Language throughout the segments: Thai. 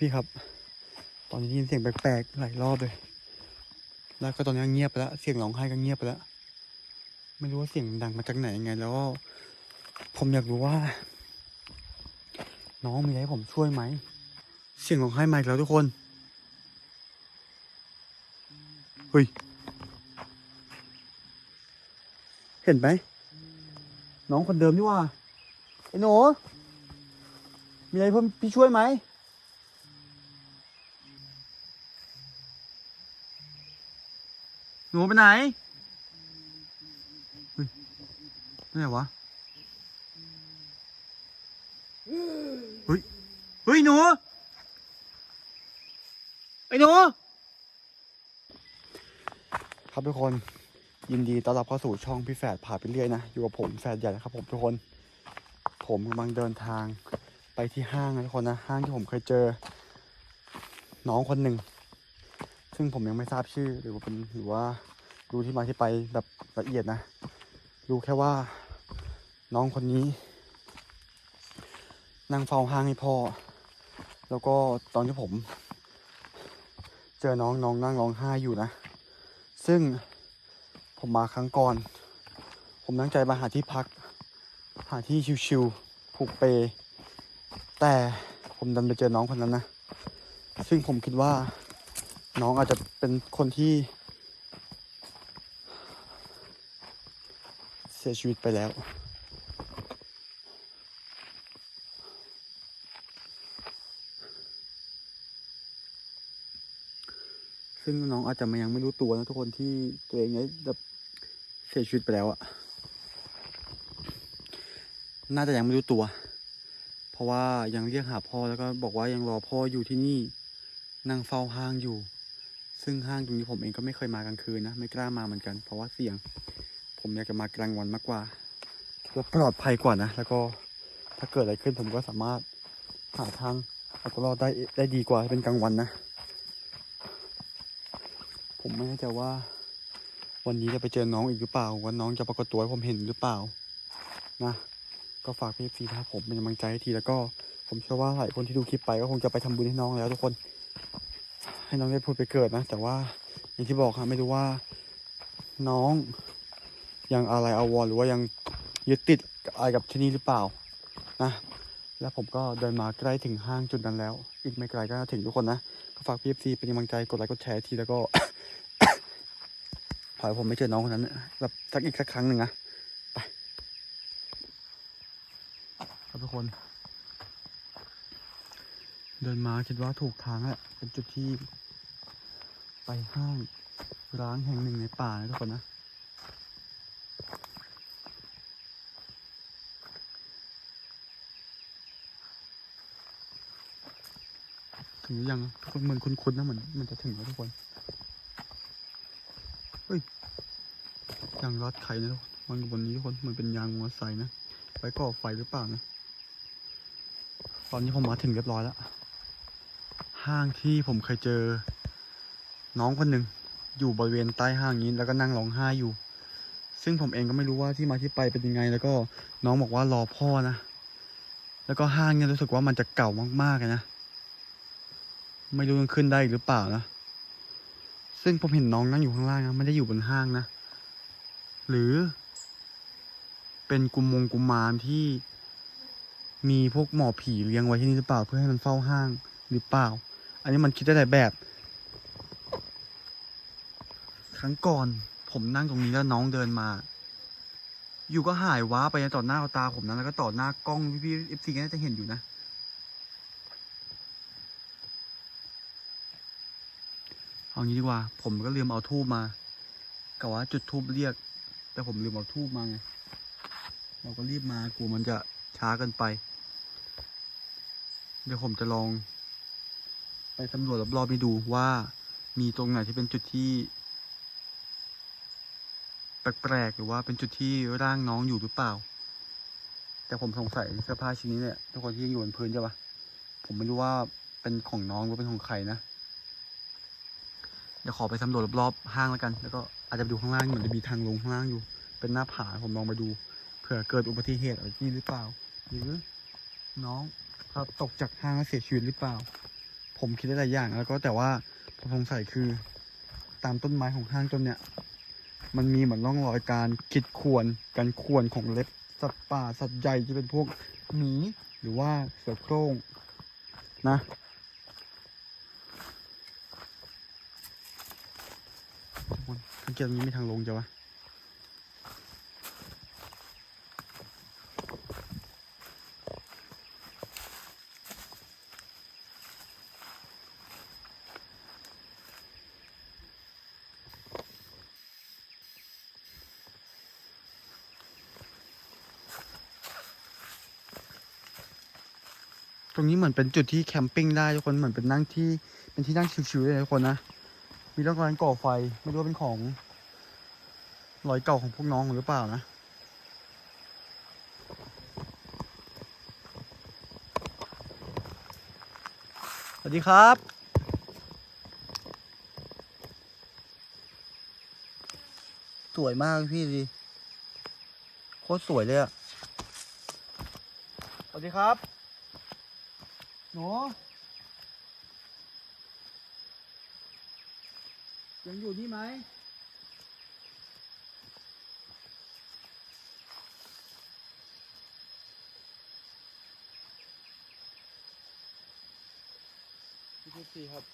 พี่ๆครับ ตอนนี้ได้ยินเสียงแปลกๆหลายรอบเลย แล้วก็ตอนนี้เงียบไปแล้วเสียงร้องไห้ก็เงียบไปแล้ว ไม่รู้ว่าเสียงดังมาจากไหนยังไง แล้วก็ผมอยากรู้ว่า น้องมีอะไรให้ผมช่วยไหม เสียงร้องไห้มาอีกแล้วทุกคน เฮ้ย เห็นไหม น้องคนเดิมนี่ว่าไอ้หนูมีอะไรเพิ่มพี่ช่วยไหม หนูไปไหนเฮ้ยไปไหนวะเฮ้ยเฮ้ยหนูไอ้หนูครับทุกคนยินดีต้อนรับเข้าสู่ช่องพี่แฝดผ่าไปเรื่อยนะอยู่กับผมแฝดใหญ่นะครับ ผมทุกคน ผมกำลังเดินทางไปที่ห้างนะทุกคนนะห้างที่ผมเคยเจอ น้องคนหนึ่ง ซึ่งผมยังไม่ทราบชื่อหรือว่าเป็นหรือว่ารู้ที่มาที่ไปแบบละเอียดนะ รู้แค่ว่า น้องคนนี้นั่งเฝ้าห้างให้พ่อ แล้วก็ตอนที่ผม เจอน้องน้องนั่งร้องไห้อยู่นะ ซึ่งผมมาครั้งก่อน ผมตั้งใจมาหาที่พัก หาที่ชิวๆผูกเป แต่ผมดันไปเจอน้องคนนั้นนะ ซึ่งผมคิดว่า น้องอาจจะเป็นคนที่ เสียชีวิตไปแล้ว ซึ่งน้องอาจจะมายังไม่รู้ตัวนะทุกคนที่ตัวเองเนี่ยแบบเสียชีวิตไปแล้วอะน่าจะยังไม่รู้ตัว เพราะว่ายังเรียกหาพ่อแล้วก็บอกว่ายังรอพ่ออยู่ที่นี่ นั่งเฝ้าห้างอยู่ ซึ่งห้างตรงนี้ผมเองก็ไม่เคยมากลางคืนนะ ไม่กล้ามาเหมือนกัน เพราะว่าเสี่ยง ผมอยากจะมากลางวันมากกว่าเพื่อปลอดภัยกว่านะ แล้วก็ถ้าเกิดอะไรขึ้นผมก็สามารถหาทางเอาตัวรอดได้ได้ดีกว่าเป็นกลางวันนะ ผมไม่แน่ใจว่า วันนี้จะไปเจอน้องอีกหรือเปล่าว่าน้องจะปรากฏตัวให้ผมเห็นหรือเปล่านะก็ฝากพี่ซีถ้าผมเป็นกำลังใจให้ทีแล้วก็ผมเชื่อว่าหลายคนที่ดูคลิปไปก็คงจะไปทำบุญให้น้องแล้วทุกคน ให้น้องได้พูดไปเกิดนะ แต่ว่าอย่างที่บอกครับไม่รู้ว่าน้องยังอะไรอาวรณ์หรือว่ายังยึดติดอะไรกับที่นี่หรือเปล่านะแล้วผมก็เดินมาใกล้ถึงห้างจุดนั้นแล้ว อีกไม่ไกลก็ถึงทุกคนนะ ก็ฝากพี่ซีเป็นกำลังใจกดไลค์กดแชร์ทีแล้วก็ขอให้ผมไม่เจอน้องคนนั้นแบบสักอีกสักครั้งหนึ่งนะไปครับทุกคน เดินมาคิดว่าถูกทางแหละเป็นจุดที่ ไปห้างร้างแห่งหนึ่งในป่านะทุกคนนะ ถึงหรือยังทุกคนเหมือนคุ้นๆนะเหมือนมันจะถึงแล้วทุกคน เฮ้ยยางรัดไข่นะทุกคนมันบนนี้ทุกคนเหมือนเป็นยางมอเตอร์ไซค์นะไว้ก่อไฟหรือเปล่านะตอนนี้ผมมาถึงเรียบร้อยแล้ว ห้างที่ผมเคยเจอ น้องคนหนึ่งอยู่บริเวณใต้ห้างนี้แล้วก็นั่งร้องไห้อยู่ ซึ่งผมเองก็ไม่รู้ว่าที่มาที่ไปเป็นยังไง แล้วก็น้องบอกว่ารอพ่อนะแล้วก็ห้างเนี่ยรู้สึกว่ามันจะเก่ามากๆเลยนะไม่รู้ยังขึ้นได้อีกหรือเปล่านะซึ่งผมเห็นน้องนั่งอยู่ข้างล่างนะไม่ได้อยู่บนห้างนะหรือ เป็นกุมมงกุมารที่มีพวกหมอผีเลี้ยงไว้ที่นี่หรือเปล่า เพื่อให้มันเฝ้าห้างหรือเปล่า อันนี้มันคิดได้หลายแบบ รั้งก่อน ผมนั่งตรงนี้แล้วน้องเดินมา อยู่ก็หายว้าไปต่อหน้าต่อตาผมนะแล้วก็ต่อหน้ากล้องพี่ๆเอฟซีก็น่าจะเห็นอยู่นะ เอางี้ดีกว่า ผมก็ลืมเอาทูบมากะว่าจุดทูบเรียก แต่ผมลืมเอาทูบมาไง เราก็รีบมากลัวมันจะช้าเกินไป เดี๋ยวผมจะลอง ไปสำรวจรอบๆนี้ดูว่ามีตรงไหนที่เป็นจุดที่ แปลกๆหรือว่าเป็นจุดที่ร่างน้องอยู่หรือเปล่า แต่ผมสงสัยเสื้อผ้าชิ้นนี้เนี่ยทุกคนที่ยังอยู่บนพื้นใช่ปะผมไม่รู้ว่าเป็นของน้องหรือเป็นของใครนะเดี๋ยวขอไปสำรวจรอบๆห้างแล้วกัน แล้วก็อาจจะไปดูข้างล่างเหมือนจะมีทางลงข้างล่างอยู่ เป็นหน้าผาผมลองไปดูเผื่อเกิดอุบัติเหตุอะไรนี่หรือเปล่า หรือน้องครับตกจากห้างแล้วเสียชีวิตหรือเปล่า ผมคิดได้หลายอย่างแล้วก็แต่ว่าผมสงสัยคือตามต้นไม้ของห้างต้นเนี้ย มันมีเหมือนร่องรอยการคิดควรการควรของเล็บสัตว์ป่าสัตว์ใหญ่ที่เป็นพวกหมีหรือว่าเสือโคร่งนะทุกคนสังเกตนี้มีทางลงจะวะ รงนี้เหมือนเป็นจุดที่แคมปิ้งได้ทุกคนเหมือนเป็นนั่งที่เป็นที่นั่งชิวๆเลยทุกคนนะมีร่องรอยก่อไฟไม่รู้ว่าเป็นของรอยเก่าของพวกน้องหรือเปล่านะสวัสดีครับสวยมากพี่ดีโคตรสวยเลยอะสวัสดีครับ หนูยังอยู่นี่ไหมพี่ทุกทีครับ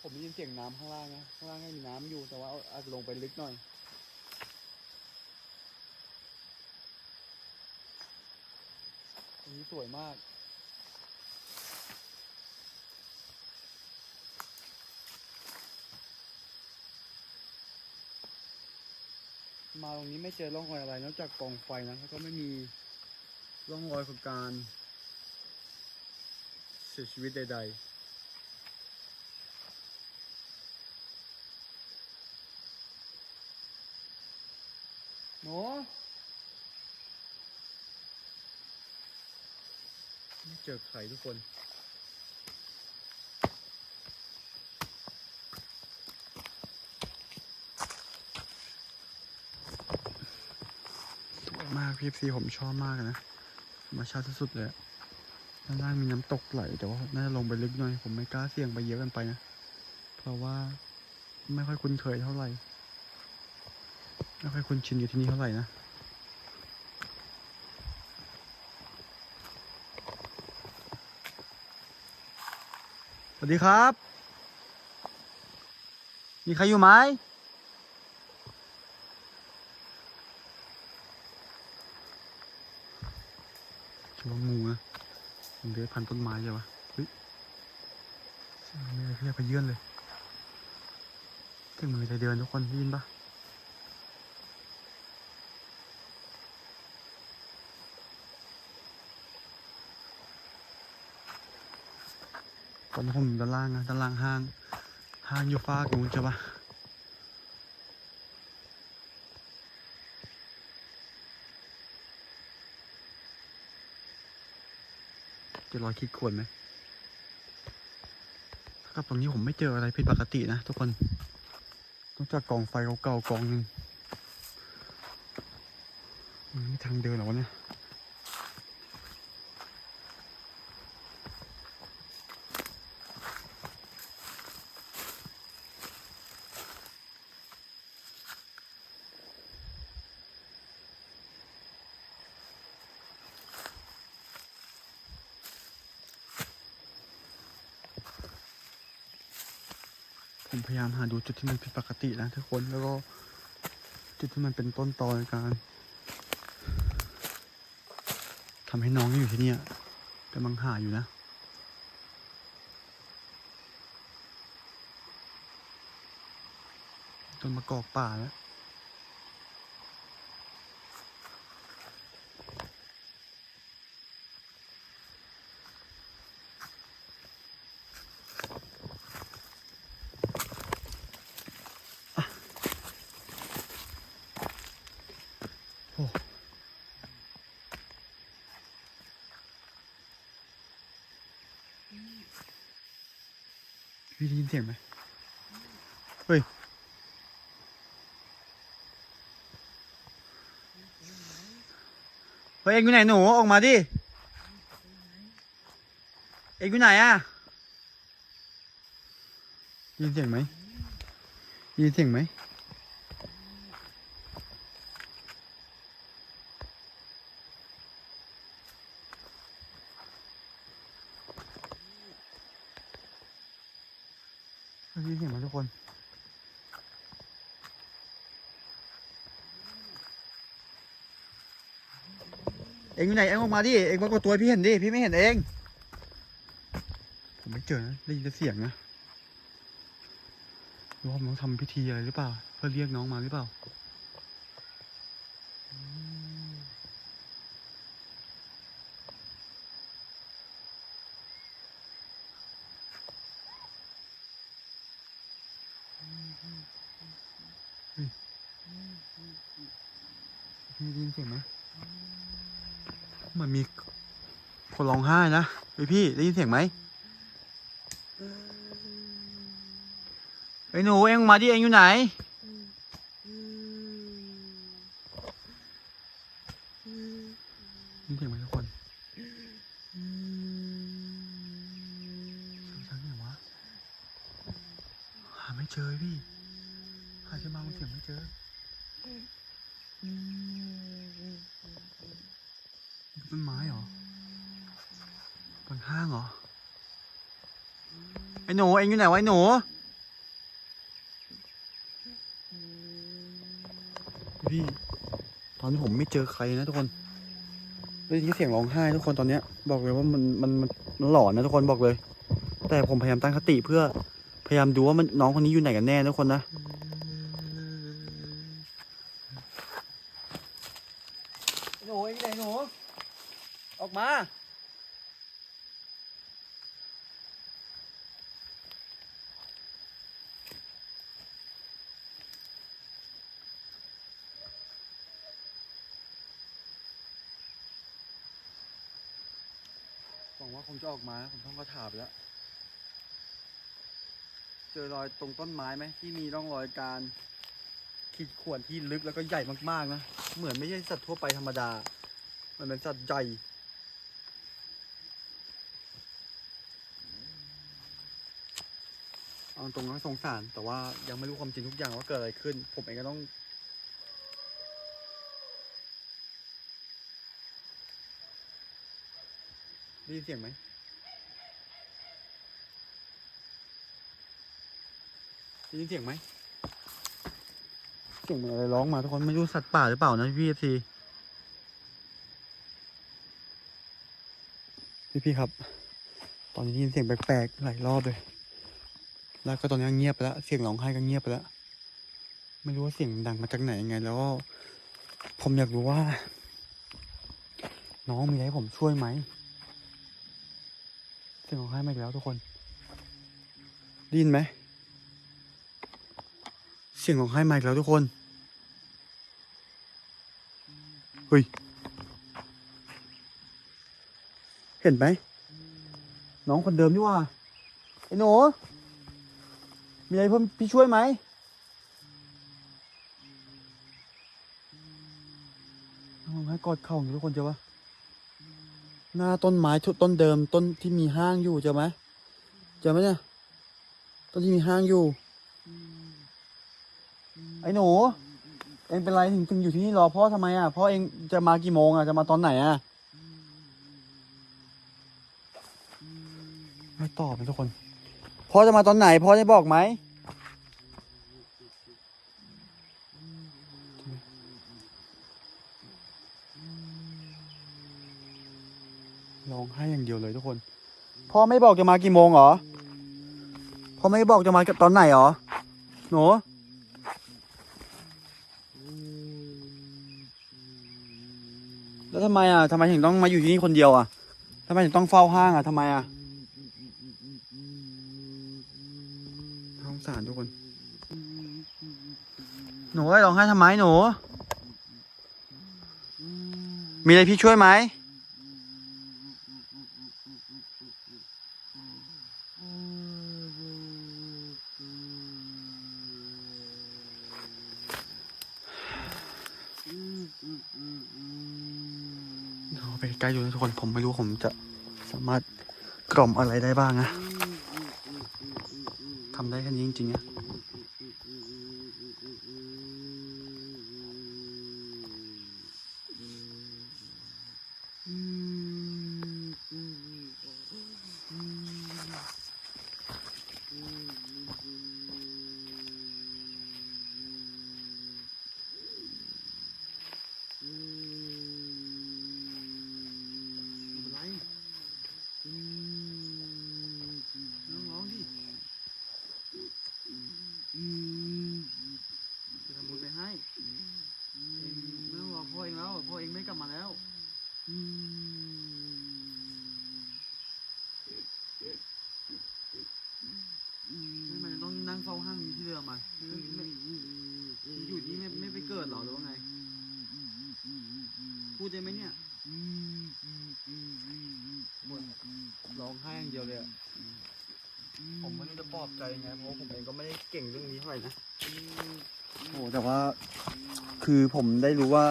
ผมได้ยินเสียงน้ำข้างล่างนะข้างล่างไม่มีน้ำอยู่แต่ว่าเอาอาจจะลงไปลึกหน่อยี้สวยมาก มาตรงนี้ไม่เจอร่องรอยอะไร นอกจากกองไฟนะแล้วก็ไม่มีร่องรอยของการเสียชีวิตใดๆหนูไม่ เจอใครทุกคนสวยมากพี่ซีผมชอบมากนะธรรมชาติสุดๆเลยด้านล่างมีน้ำตกไหลแต่ว่าน่าจะลงไปลึกหน่อย ผมไม่กล้าเสี่ยงไปเยอะกันไปนะ เพราะว่าไม่ค่อยคุ้นเคยเท่าไหร่ ไม่ค่อยคุ้นชินอยู่ที่นี่เท่าไหร่นะ วัสดีครับ มีใครอยู่ไหม ชัวงูนะมันเลื้อยพันต้นไม้ใช่ปะเฮ้ยไม่ได้เรียกไปเยื่อนเลยเสียงมือะไรเดินทุกคนได้ยินปะ อนผมด้านล่างนะด้านล่างห้าง ห้างอยู่ฟากนู้นใช่ปะจะรอยคิดควรไหมครับตรงนี้ผมไม่เจออะไรผิดปกตินะทุกคนนอกจากกองไฟเก่าๆกองหนึ่งทางเดินหรอวะเนี่ย ผมพยายาม หาดูจุดที่มันผิดปกตินะทุกคนแล้วก็จุดที่มันเป็นต้นตอในการทำให้น้องที่อยู่ที่เนี่ยกำลังหาอยู่นะต้นมะกอกป่าแล้ว โอ้พี่ได้ยินเสียงไหมเฮ้ย เฮ้ยเอ็งอยู่ไหนหนูออกมาดิเอ็งอยู่ไหนอะยินเสียงไหมยินเสียงไหมได้ยินเสียงไหมทุกคน เองอยู่ไหนเองออกมาดิเองปรากฏตัวพี่เห็นดิพี่ไม่เห็นเองผมไม่เจอนะได้ยินแต่เสียงนะรอบน้องทำพิธีอะไรหรือเปล่าเพื่อเรียกน้องมาหรือเปล่า พี่ได้ยินเสียงไหมเหมือนมี คนร้องไห้นะเฮ้ยพี่ได้ยินเสียงไหมไอ้หนูเอ็งมาดิเอ็งอยู่ไหนได้ยินเสียงไหมทุกคนเสียงจากไหนวะหาไม่เจอพี่ หาจะมาเสียงไม่เจอต้นไม้เหรอ นห้างเหรอ ไอ้หนู เองอยู่ไหนวะไอ้หนู พี่ตอนนี้ผมไม่เจอใครนะทุกคนได้ยินเสียงร้องไห้ทุกคนตอนเนี้ย บอกเลยว่ามันมันมันมันหลอนนะทุกคนบอกเลย แต่ผมพยายามตั้งคติเพื่อพยายามดูว่ามันน้องคนนี้อยู่ไหนกันแน่นะทุกคนนะหนูเองไหนหนูออกมา หวังว่าคง จะออกมาผมท่องคาถาไปแล้ว เจอรอยตรงต้นไม้ไหมที่มีร่องรอยการขีดข่วนที่ลึกแล้วก็ใหญ่มากๆนะ เหมือนไม่ใช่สัตว์ทั่วไปธรรมดา มันเป็นสัตว์ใหญ่เอาตรงนั้นสงสาร แต่ว่ายังไม่รู้ความจริงทุกอย่างว่าเกิดอะไรขึ้น ผมเองก็ต้อง ได้ยินเสียงไหม ได้ยินเสียงไหมเสียงเหมือนอะไรร้องมาทุกคนไม่รู้สัตว์ป่าหรือเปล่านะพี่ทีพี่พี่ครับ ตอนนี้ได้ยินเสียงแปลกๆหลายรอบเลย แล้วก็ตอนนี้เงียบไปแล้วเสียงร้องไห้ก็เงียบไปแล้วไม่รู้ว่าเสียงดังมาจากไหนยังไง แล้วก็ผมอยากรู้ว่า น้องมีอะไรให้ผมช่วยไหมเสียงร้องไห้มาอีกแล้วทุกคนได้ยินไหม เสียงร้องไห้มาอีกแล้วทุกคน เฮ้ย เห็นไหม น้องคนเดิมนี่ว่า ไอ้หนู มีอะไรเพิ่มพี่ช่วยไหม น้องให้กอดเข่าอยู่ทุกคนเจอปะหน้าต้นไม้ทุต้นเดิมต้นที่มีห้างอยู่เจอไหมเจอไหมเนี่ย ต้นที่มีห้างอยู่ ไอ้หนู เองเป็นไรถึงถึงอยู่ที่นี่รอพ่อทำไมอะพ่อเองจะมากี่โมงอะจะมาตอนไหนอะไม่ตอบนะทุกคน พ่อจะมาตอนไหน พ่อจะบอกไหมร้องไห้อย่างเดียวเลยทุกคน พ่อไม่บอกจะมากี่โมงหรอ พ่อไม่บอกจะมาตอนไหนหรอ หนู แล้วทำไมอะทำไมถึงต้องมาอยู่ที่นี่คนเดียวอะทำไมถึงต้องเฝ้าห้างอะทำไมอะท้องสารทุกคน หนูไอ้ร้องไห้ทำไมหนู มีอะไรพี่ช่วยไหม เอาไปใกล้ดูนะทุกคน ผมไม่รู้ผมจะสามารถกล่อมอะไรได้บ้างนะทำได้แค่นี้จริงๆนะอะไรน้องๆดิจะทำบุญไปให้เองไม่ต้องรอพ่อเองแล้วพ่อเองไม่กลับมาแล้วทำไมต้องนั่งเฝ้าห้างอยู่ที่เดิมอะไม่ไม่อยู่ที่ไม่ไม่ไปเกิดเหรอหรือว่าไง พูด ได้ไหมเนี่ยบ่นร้องไห้อย่างเดียวเลยอะผมไม่รู้จะปลอบใจยังไงเพราะผมเองก็ไม่ได้เก่งเรื่องนี้เท่าไหร่นะโอ้แต่ว่า คือผมได้รู้ว่า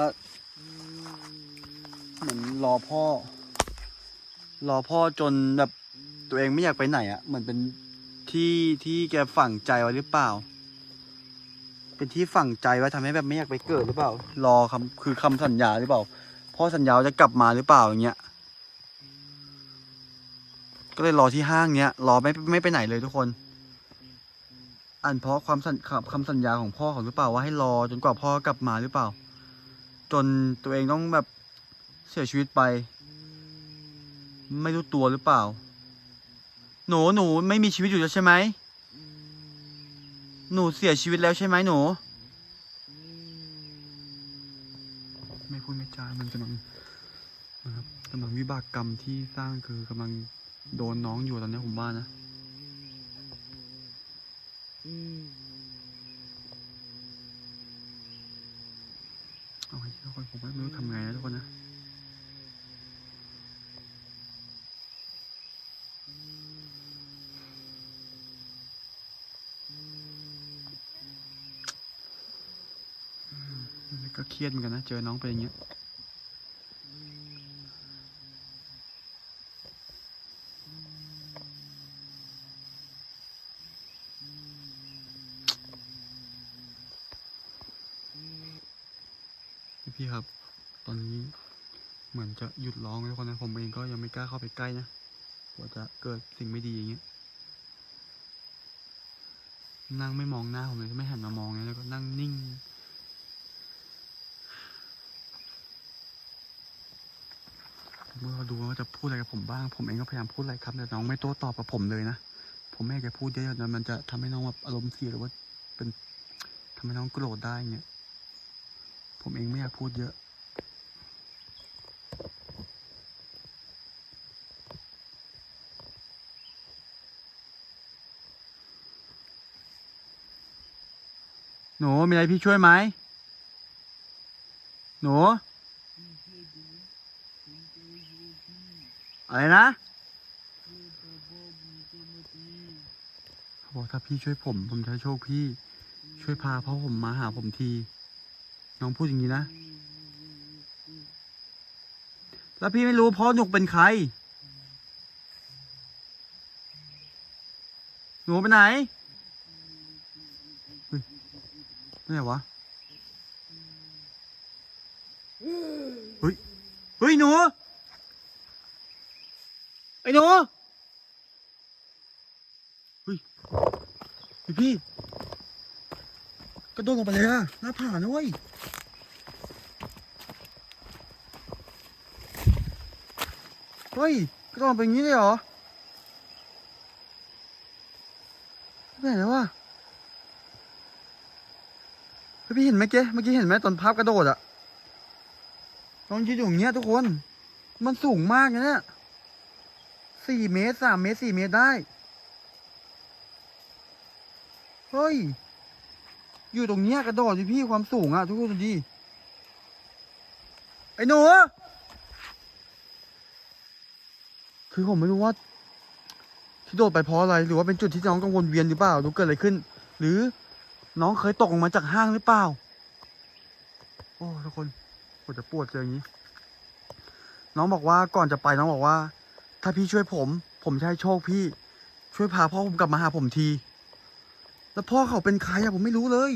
เหมือนรอพ่อ รอพ่อจนแบบตัวเองไม่อยากไปไหนอะ่ะ เหมือนเป็นที่ที่แกฝังใจไว้หรือเปล่า เป็นที่ฝังใจไว้ทำให้แบบไม่อยากไปเกิดหรือเปล่า รอคำคือคำสัญญาหรือเปล่า พ่อสัญญาจะกลับมาหรือเปล่าอย่างเงี้ย ก็เลยรอที่ห้างเนี้ยรอไม่ไม่ไปไหนเลยทุกคนอันเพราะความสัญคำคำสัญญาของพ่อเขาหรือเปล่าว่าให้รอจนกว่าพ่อกลับมาหรือเปล่า จนตัวเองต้องแบบเสียชีวิตไป ไม่รู้ตัวหรือเปล่า หนูหนูไม่มีชีวิตอยู่แล้วใช่ไหมหนูเสียชีวิตแล้วใช่ไหมหนู ไม่พูดไม่ จามันกำลังนะครับกำลังวิบากกรรมที่สร้างคือกำลังโดนน้องอยู่ตอนนี้ผมว่านะเอาไว้ทุกคนผมไม่รู้ทำไงนะทุกคนนะก็เครียดเหมือนกันนะ เจอน้องเป็นอย่างเงี้ยพี่ครับ ตอนนี้เหมือนจะหยุดร้องแล้วทุกคนนะผมเอง ก็ยังไม่กล้าเข้าไปใกล้นะกลัวจะเกิดสิ่งไม่ดีอย่างเงี้ยนั่งไม่มองหน้าผมเลยไม่หันมามองเลยแล้วก็นั่งนิ่ง เมื่อดูว่าจะพูดอะไรกับผมบ้าง ผมเองก็พยายามพูดอะไรครับแต่น้องไม่โต้ตอบกับผมเลยนะ ผมไม่อยากจะพูดเยอะๆนะมันจะทำให้น้องแบบอารมณ์เสียหรือว่าเป็นทำให้น้องโกรธได้เงี้ย ผมเองไม่อยากพูดเยอะ หนู มีอะไรพี่ช่วยไหมหนู อะไรนะเขาบอกถ้าพี่ช่วยผม ผมจะโชคพี่ ช่วยพาพ่อผมมาหาผมที น้องพูดอย่างนี้นะ แล้วพี่ไม่รู้พ่อหนุกเป็นใคร หนูไปไหนเฮ้ย ไปไหนวะ เฮ้ย เฮ้ยหนู ไอ้หนู เฮ้ยเฮ้ยพี่ กระโดดลงไปเลยอะหน้าผานะเว้ยเฮ้ยกระโดดลงไปอย่างนี้เลยเหรอไปไหนแล้ววะเฮ้ย พี่เห็นไหมเจ๊เมื่อกี้เห็นไหมตอนภาพกระโดดอะลองยืนอยู่อย่างเงี้ยทุกคน มันสูงมากนะเนี่ยสี่เมตรสามเมตรสี่เมตรได้ เฮ้ย อยู่ตรงเนี้ยกระโดดดิพี่ความสูงอะทุกคนดูดิไอ้หนูคือผมไม่รู้ว่าที่โดดไปเพราะอะไร หรือว่าเป็นจุดที่น้องกังวลเวียนหรือเปล่าหรือเกิดอะไรขึ้น หรือ น้องเคยตกลงมาจากห้างหรือเปล่า โอ้ทุกคนปวดจะปวดเจออย่างนี้ น้องบอกว่าก่อนจะไปน้องบอกว่า ถ้าพี่ช่วยผม ผมจะให้โชคพี่ ช่วยพาพ่อผมกลับมาหาผมที แล้วพ่อเขาเป็นใครอะผมไม่รู้เลย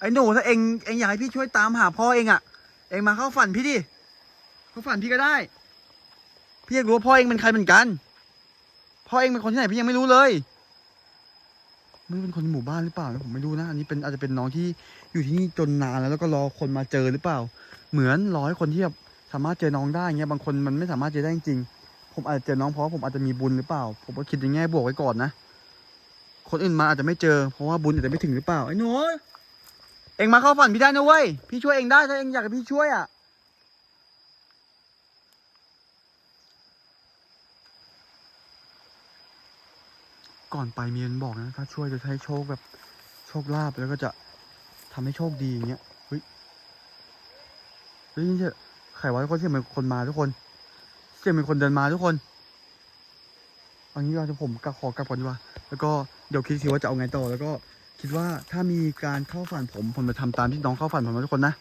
ไอ้หนูถ้าเองเองอยากให้พี่ช่วยตามหาพ่อเองอะเองมาเข้าฝันพี่ดิเข้าฝันพี่ก็ได้ พี่อยากรู้ว่าพ่อเองเป็นใครเหมือนกัน พ่อเองเป็นคนที่ไหนพี่ยังไม่รู้เลย ไม่เป็นคนในหมู่บ้านหรือเปล่าผมไม่รู้นะอันนี้เป็นอาจจะเป็นน้องที่อยู่ที่นี่จนนานแล้วแล้วก็รอคนมาเจอหรือเปล่า เหมือนรอให้คนที่แบบสามารถเจอน้องได้เงี้ยบางคนมันไม่สามารถเจอได้จริงผมอาจจะเจอน้องเพราะผมอาจจะมีบุญหรือเปล่า ผมก็คิดในแง่บวกไว้ก่อนนะคนอื่นมาอาจจะไม่เจอ เพราะว่าบุญอาจจะไม่ถึงหรือเปล่าไอ้หนูเองมาเข้าฝันพี่ได้นะเว้ยพี่ช่วยเองได้ถ้าเองอยากให้พี่ช่วยอะ ก่อนไปเมียนบอกนะถ้าช่วยจะให้โชคแบบโชคลาภแล้วก็จะทำให้โชคดีอย่างเงี้ยเฮ้ยเฮ้ยนี่เถอะใครวะทุกคนเสียงเหมือนคนมาทุกคนเสียงเหมือนคนเดินมาทุกคนเอางี้เราจะผมกลับขอกลับก่อนดีกว่า แล้วก็เดี๋ยวคิดสิว่าจะเอาไงต่อ แล้วก็คิดว่าถ้ามีการเข้าฝันผมผมจะทำตามที่น้องเข้าฝันผมนะทุกคนนะ